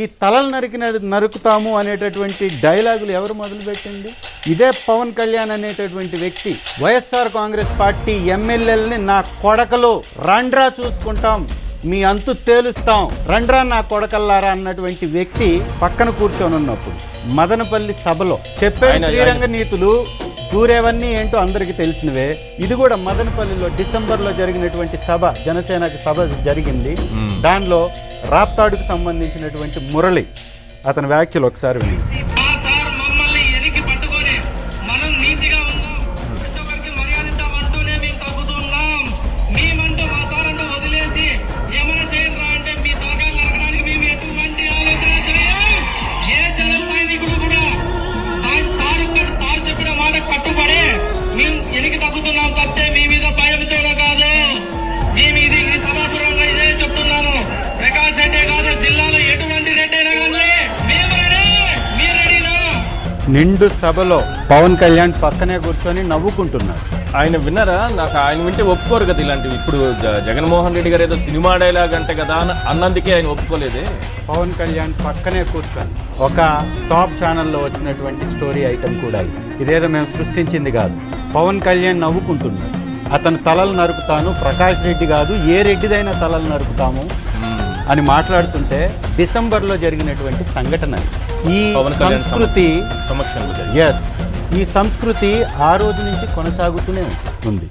ఈ తలలు నరికిన నరుకుతాము అనేటటువంటి డైలాగులు ఎవరు మొదలుపెట్టింది? ఇదే పవన్ కళ్యాణ్ అనేటటువంటి వ్యక్తి. వైఎస్ఆర్ కాంగ్రెస్ పార్టీ ఎమ్మెల్యేలని నా కొడకలు రండ్రా చూసుకుంటాం మీ అంతు తేలుస్తాం. రండ్రా నా కొడకల్లారా అన్నటువంటి వ్యక్తి పక్కన కూర్చొని ఉన్నప్పుడు మదనపల్లి సభలో చెప్పే శ్రీరంగ నీతులు దూరేవన్నీ ఏంటో అందరికీ తెలిసినవే. ఇది కూడా మదనపల్లిలో డిసెంబర్లో జరిగినటువంటి సభ జనసేనకి సభ జరిగింది. దానిలో రాప్తాడుకు సంబంధించినటువంటి మురళి అతని వ్యాఖ్యలు ఒకసారి వినండి. తగ్గుతున్నాం తప్పితే మీ మీద భయంతోనే కాదు మేము ఇది ఈ సభాపూర్వంగా ఇదే చెప్తున్నాను. రెడ్డి కాదు జిల్లాలో ఎటువంటి రెడ్డి అయినా కానీ నిండు సభలో పవన్ కళ్యాణ్ పక్కనే కూర్చొని నవ్వుకుంటున్నారు. ఆయన విన్నారా? నాకు ఆయన వింటే ఒప్పుకోరు కదా ఇలాంటివి. ఇప్పుడు జగన్మోహన్ రెడ్డి గారు ఏదో సినిమా డైలాగ్ అంటే కదా అని అన్నందుకే ఆయన ఒప్పుకోలేదే. పవన్ కళ్యాణ్ పక్కనే కూర్చొని ఒక టాప్ ఛానల్లో వచ్చినటువంటి స్టోరీ ఐటమ్ కూడా ఇది. ఇదేదో మేము సృష్టించింది కాదు పవన్ కళ్యాణ్ నవ్వుకుంటున్నాడు అతను తలలు నరుకుతాను ప్రకాష్ రెడ్డి కాదు ఏ రెడ్డిదైనా తలలు నరుకుతాము అని మాట్లాడుతుంటే డిసెంబర్లో జరిగినటువంటి సంఘటన. ఈ సంస్కృతి సమక్షంలో. ఎస్ ఈ సంస్కృతి ఆ రోజు నుంచి కొనసాగుతూనే ఉంది